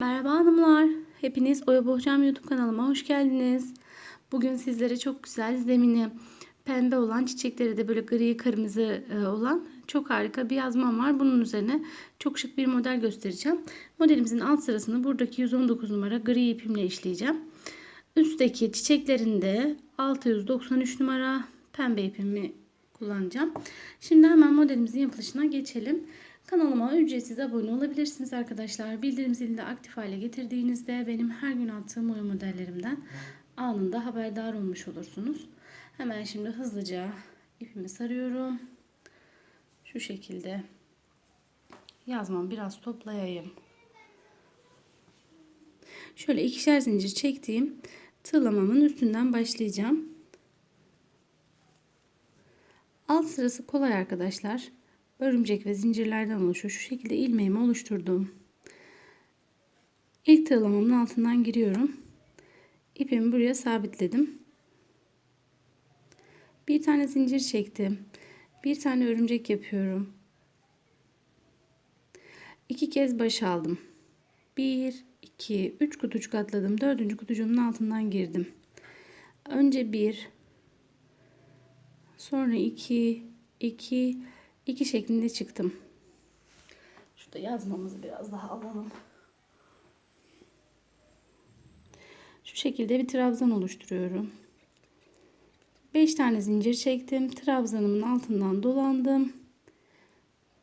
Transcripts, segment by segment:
Merhaba hanımlar. Hepiniz Oya Bohçam YouTube kanalıma hoş geldiniz. Bugün sizlere çok güzel zemini pembe olan çiçekleri de böyle gri kırmızı e, olan çok harika bir yazmam var. Bunun üzerine çok şık bir model göstereceğim. Modelimizin alt sırasını buradaki 119 numara gri ipimle işleyeceğim. Üstteki çiçeklerinde 693 numara pembe ipimi kullanacağım. Şimdi hemen modelimizin yapılışına geçelim. Kanalıma ücretsiz abone olabilirsiniz arkadaşlar. Bildirim zilini de aktif hale getirdiğinizde benim her gün attığım oyun modellerimden anında haberdar olmuş olursunuz. Hemen şimdi hızlıca ipimi sarıyorum. Şu şekilde yazmam biraz toplayayım. Şöyle ikişer zincir çektiğim tığlamamın üstünden başlayacağım. Alt sırası kolay arkadaşlar. Örümcek ve zincirlerden oluşuyor. Şu şekilde ilmeğimi oluşturdum. İlk tığlamamın altından giriyorum. İpimi buraya sabitledim. Bir tane zincir çektim. Bir tane örümcek yapıyorum. İki kez baş aldım. Bir, iki, üç kutucuk atladım. Dördüncü kutucuğumun altından girdim. Önce bir, sonra iki, iki, iki şeklinde çıktım. Şurada yazmamızı biraz daha alalım. Şu şekilde bir trabzan oluşturuyorum. 5 tane zincir çektim. Trabzanımın altından dolandım.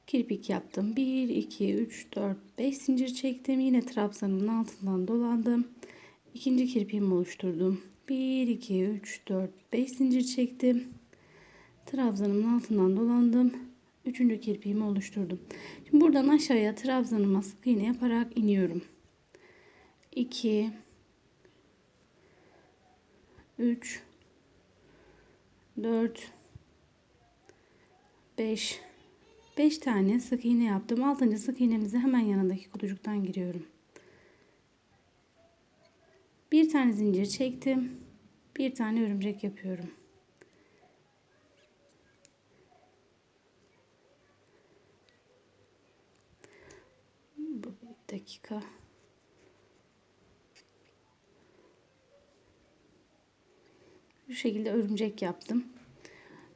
Kirpik yaptım. 1, 2, 3, 4, 5 zincir çektim. Yine trabzanımın altından dolandım. İkinci kirpiğimi oluşturdum. 1, 2, 3, 4, 5 zincir çektim. Trabzanımın altından dolandım. Üçüncü kirpiğimi oluşturdum. Şimdi buradan aşağıya trabzanıma sık iğne yaparak iniyorum. 2 3 4 5 5 tane sık iğne yaptım. 6. sık iğnemizi hemen yanındaki kutucuktan giriyorum. Bir tane zincir çektim. Bir tane örümcek yapıyorum. Bu bir dakika. Şu şekilde örümcek yaptım.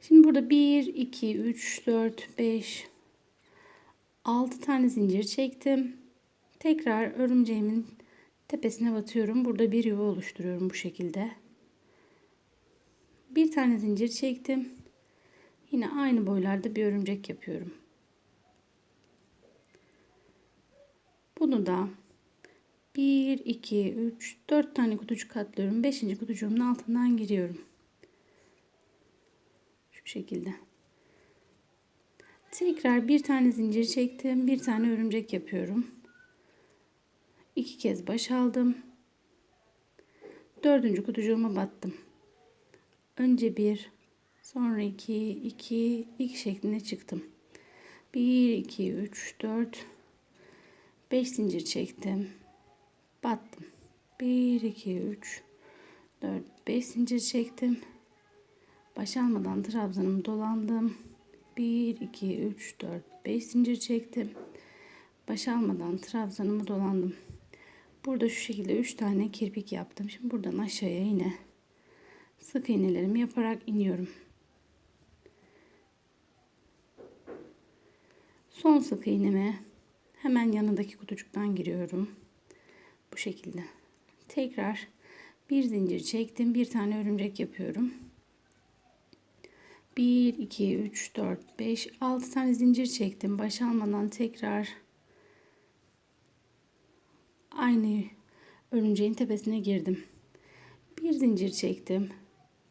Şimdi burada 1, 2, 3, 4, 5, 6 tane zincir çektim. Tekrar örümceğimin tepesine batıyorum. Burada bir yuva oluşturuyorum bu şekilde. Bir tane zincir çektim. Yine aynı boylarda bir örümcek yapıyorum. Bunu da 1, 2, 3, 4 tane kutucuk katlıyorum. 5. kutucuğumun altından giriyorum. Şu şekilde. Tekrar bir tane zincir çektim. Bir tane örümcek yapıyorum. İki kez baş aldım. Dördüncü kutucuğuma battım. Önce bir, sonra iki, iki, iki şeklinde çıktım. Bir, iki, üç, dört, beş zincir çektim. Battım. Bir, iki, üç, dört, beş zincir çektim. Baş almadan trabzanımı dolandım. 1, 2, 3, 4, 5 zincir çektim. Baş almadan trabzanımı dolandım. Burada şu şekilde 3 tane kirpik yaptım. Şimdi buradan aşağıya yine sık iğnelerimi yaparak iniyorum. Son sık iğneme hemen yanındaki kutucuktan giriyorum. Bu şekilde. Tekrar bir zincir çektim. Bir tane örümcek yapıyorum. 1, 2, 3, 4, 5, 6 tane zincir çektim. Baş almadan tekrar aynı örümceğin tepesine girdim. Bir zincir çektim.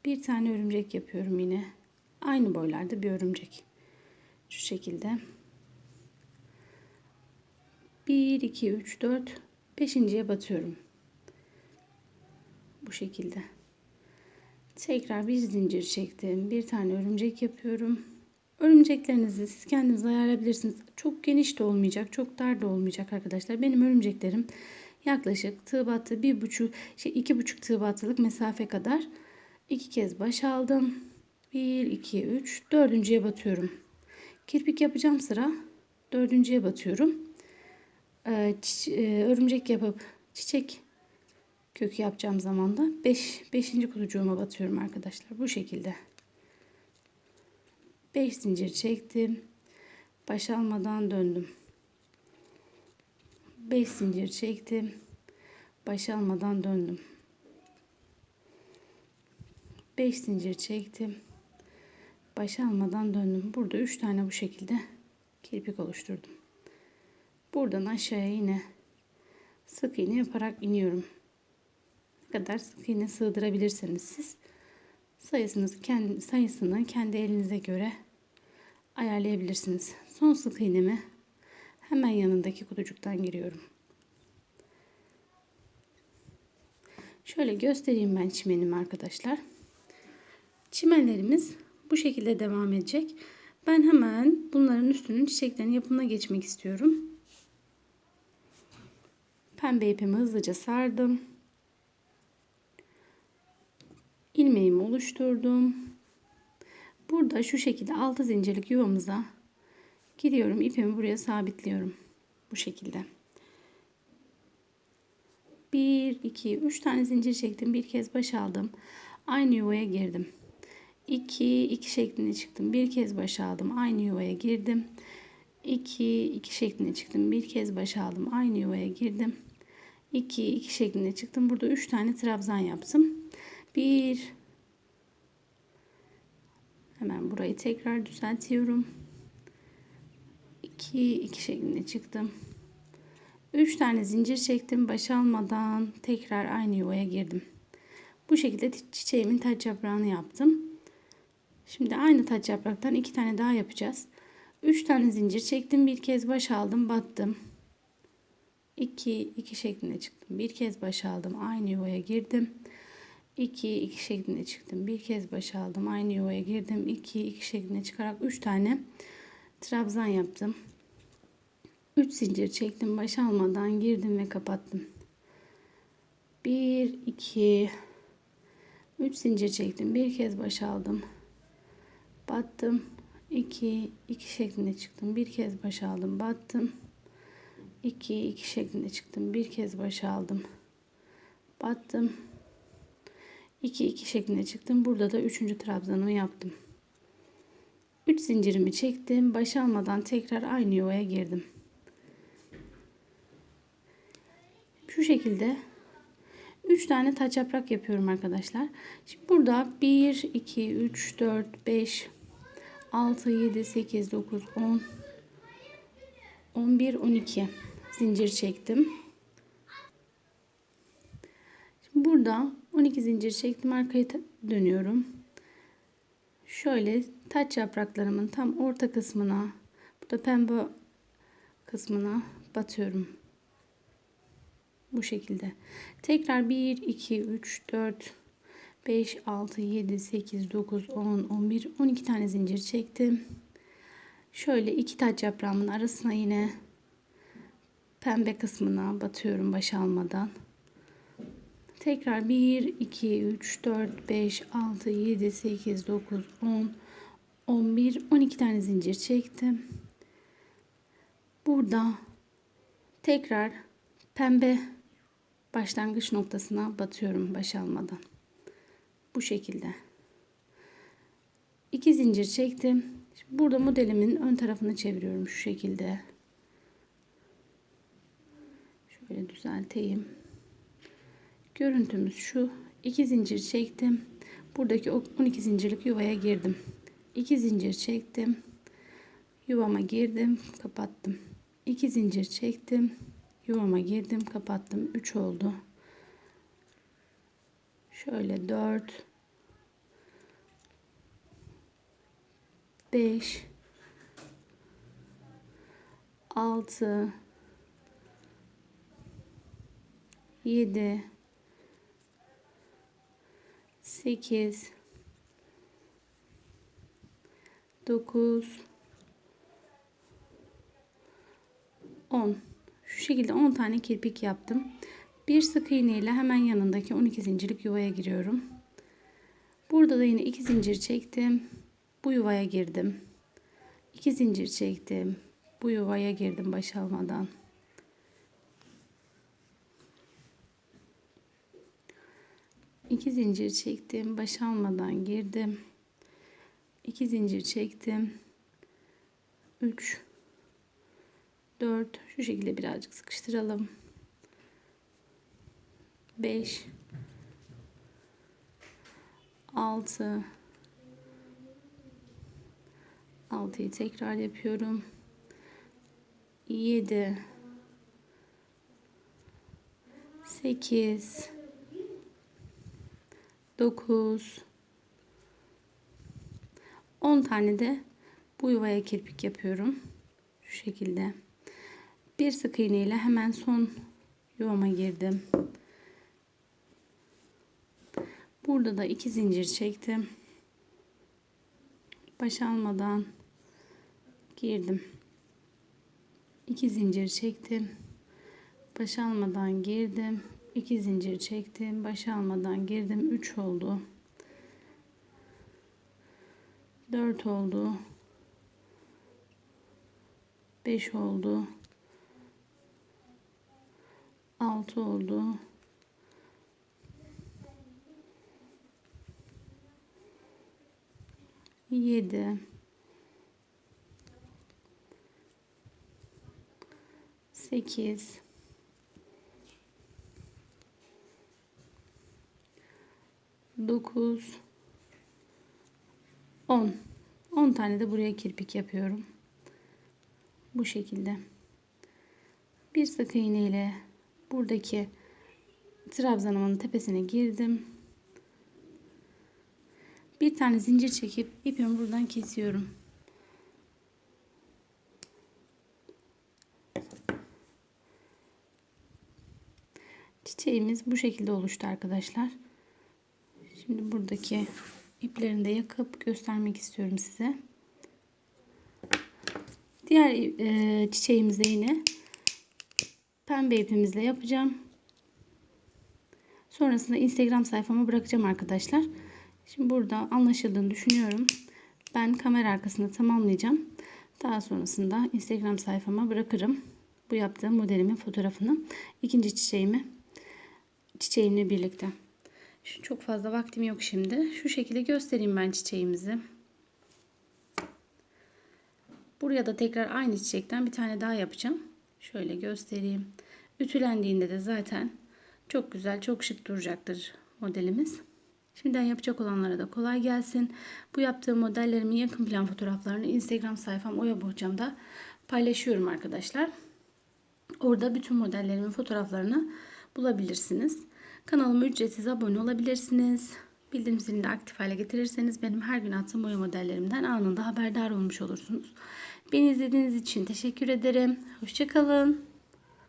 Bir tane örümcek yapıyorum yine. Aynı boylarda bir örümcek. Şu şekilde. 1, 2, 3, 4, 5.ye batıyorum. Bu şekilde. Tekrar bir zincir çektim. Bir tane örümcek yapıyorum. Örümceklerinizi siz kendiniz ayarlayabilirsiniz. Çok geniş de olmayacak, çok dar da olmayacak arkadaşlar. Benim örümceklerim yaklaşık tığ battı bir buçuk, şey iki buçuk tığ battılık mesafe kadar. iki kez baş aldım. Bir, iki, üç, dördüncüye batıyorum. Kirpik yapacağım sıra dördüncüye batıyorum. E, çiç- e, örümcek yapıp çiçek kökü yapacağım zaman da 5 5. kutucuğuma batıyorum arkadaşlar. Bu şekilde. 5 zincir çektim. Baş almadan döndüm. 5 zincir çektim. Baş almadan döndüm. 5 zincir çektim. Baş almadan döndüm. Burada 3 tane bu şekilde kirpik oluşturdum. Buradan aşağıya yine sık iğne yaparak iniyorum. Ne kadar sık iğne sığdırabilirseniz siz sayısınızı kendi sayısını kendi elinize göre ayarlayabilirsiniz. Son sık iğnemi hemen yanındaki kutucuktan giriyorum. Şöyle göstereyim ben çimenimi arkadaşlar. Çimenlerimiz bu şekilde devam edecek. Ben hemen bunların üstünün çiçeklerin yapımına geçmek istiyorum. Pembe ipimi hızlıca sardım. ilmeğimi oluşturdum. Burada şu şekilde 6 zincirlik yuvamıza giriyorum. ipimi buraya sabitliyorum. Bu şekilde. 1, 2, 3 tane zincir çektim. Bir kez baş aldım. Aynı yuvaya girdim. 2, 2 şeklinde çıktım. Bir kez baş aldım. Aynı yuvaya girdim. 2, 2 şeklinde çıktım. Bir kez baş aldım. Aynı yuvaya girdim. 2, 2 şeklinde çıktım. Burada 3 tane trabzan yaptım. 1 Hemen burayı tekrar düzeltiyorum. 2 2 şeklinde çıktım. 3 tane zincir çektim. Baş almadan tekrar aynı yuvaya girdim. Bu şekilde çiçeğimin taç yaprağını yaptım. Şimdi aynı taç yapraktan 2 tane daha yapacağız. 3 tane zincir çektim. Bir kez baş aldım, battım. 2 2 şeklinde çıktım. Bir kez baş aldım. Aynı yuvaya girdim. 2 2 şeklinde çıktım. Bir kez baş aldım. Aynı yuvaya girdim. 2 2 şeklinde çıkarak 3 tane trabzan yaptım. 3 zincir çektim. Baş almadan girdim ve kapattım. 1 2 3 zincir çektim. Bir kez baş aldım. Battım. 2 2 şeklinde çıktım. Bir kez baş aldım. Battım. 2 2 şeklinde çıktım. Bir kez baş aldım. Battım. 2 2 şeklinde çıktım. Burada da 3. trabzanımı yaptım. 3 zincirimi çektim. Baş almadan tekrar aynı yuvaya girdim. Şu şekilde 3 tane taç yaprak yapıyorum arkadaşlar. Şimdi burada 1 2 3 4 5 6 7 8 9 10 11 12 zincir çektim. Şimdi burada 12 zincir çektim arkaya dönüyorum. Şöyle taç yapraklarımın tam orta kısmına burada pembe kısmına batıyorum. Bu şekilde. Tekrar 1 2 3 4 5 6 7 8 9 10 11 12 tane zincir çektim. Şöyle iki taç yaprağımın arasına yine pembe kısmına batıyorum baş almadan. Tekrar 1, 2, 3, 4, 5, 6, 7, 8, 9, 10, 11, 12 tane zincir çektim. Burada tekrar pembe başlangıç noktasına batıyorum baş almadan. Bu şekilde. 2 zincir çektim. Şimdi burada modelimin ön tarafını çeviriyorum şu şekilde. Şöyle düzelteyim. Görüntümüz şu. 2 zincir çektim. Buradaki 12 zincirlik yuvaya girdim. 2 zincir çektim. Yuvama girdim, kapattım. 2 zincir çektim. Yuvama girdim, kapattım. 3 oldu. Şöyle 4 5 6 7 8 9 10 şu şekilde 10 tane kirpik yaptım. Bir sık iğne ile hemen yanındaki 12 zincirlik yuvaya giriyorum. Burada da yine 2 zincir çektim. Bu yuvaya girdim. 2 zincir çektim. Bu yuvaya girdim baş almadan. 2 zincir çektim. Baş almadan girdim. 2 zincir çektim. 3 4 şu şekilde birazcık sıkıştıralım. 5 6 6'yı tekrar yapıyorum. 7 8 9 10 tane de bu yuvaya kirpik yapıyorum. Şu şekilde. Bir sık iğne ile hemen son yuvama girdim. Burada da iki zincir çektim. Baş almadan girdim. İki zincir çektim. Baş almadan girdim. İki zincir çektim. Baş almadan girdim. 3 oldu. 4 oldu. 5 oldu. 6 oldu. 7 8 9 10 10 tane de buraya kirpik yapıyorum. Bu şekilde. Bir sık iğne ile buradaki trabzanımın tepesine girdim. Bir tane zincir çekip ipimi buradan kesiyorum. Çiçeğimiz bu şekilde oluştu arkadaşlar. Şimdi buradaki iplerini de yakıp göstermek istiyorum size. Diğer e, çiçeğimizi yine pembe ipimizle yapacağım. Sonrasında Instagram sayfama bırakacağım arkadaşlar. Şimdi burada anlaşıldığını düşünüyorum. Ben kamera arkasında tamamlayacağım. Daha sonrasında Instagram sayfama bırakırım. Bu yaptığım modelimin fotoğrafını. ikinci çiçeğimi çiçeğimle birlikte. Şu çok fazla vaktim yok şimdi. Şu şekilde göstereyim ben çiçeğimizi. Buraya da tekrar aynı çiçekten bir tane daha yapacağım. Şöyle göstereyim. Ütülendiğinde de zaten çok güzel, çok şık duracaktır modelimiz. Şimdiden yapacak olanlara da kolay gelsin. Bu yaptığım modellerimin yakın plan fotoğraflarını Instagram sayfam Oya Bohçam'da paylaşıyorum arkadaşlar. Orada bütün modellerimin fotoğraflarını bulabilirsiniz. Kanalıma ücretsiz abone olabilirsiniz. Bildirim zilini de aktif hale getirirseniz benim her gün attığım boya modellerimden anında haberdar olmuş olursunuz. Beni izlediğiniz için teşekkür ederim. Hoşçakalın.